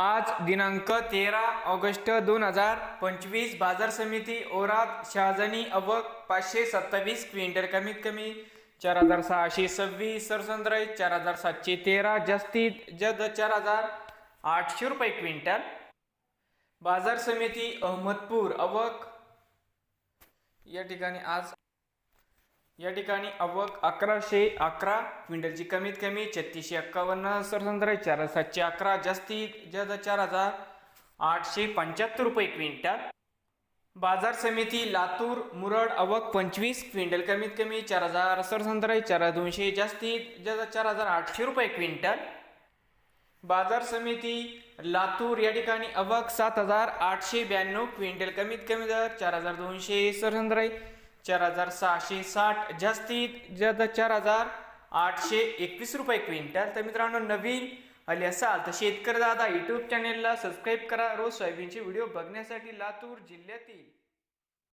आज दिनांक तेरा ऑगस्ट दोन हजार पंचवीस बाजार समिती ओरात शहाजनी अवक पाचशे सत्तावीस क्विंटल कमीत कमी चार हजार सहाशे सव्वीस सरसंद्रय चार हजार सातशे तेरा जास्तीत जद चार हजार आठशे रुपये क्विंटल. बाजार समिती अहमदपूर अवक. या ठिकाणी आज या ठिकाणी आवक अकराशे अकरा क्विंटलची कमीत कमी छत्तीसशे एक्कावन्न सरसंद्र चार सातशे अकरा जास्तीत जास्त चार हजार आठशे पंच्याहत्तर रुपये क्विंटल. बाजार समिती लातूर मुरड आवक पंचवीस क्विंटल कमीत कमी चार हजार सरसंद्र चार हजार दोनशे जास्तीत जास्त चार हजार आठशे रुपये क्विंटल. बाजार समिती लातूर या ठिकाणी अवक सात हजार आठशे ब्याण्णव क्विंटल कमीत कमी दर चार हजार दोनशे सरसंद्राई चार हजार सहाशे साठ जास्तीत जास्त चार हजार आठशे एकवीस रुपये क्विंटल. तर मित्रांनो नवीन आले असाल तर शेतकरी दादा यूट्यूब चॅनेलला सबस्क्राईब करा. रोज सोयाबीनचे व्हिडिओ बघण्यासाठी लातूर जिल्ह्यातील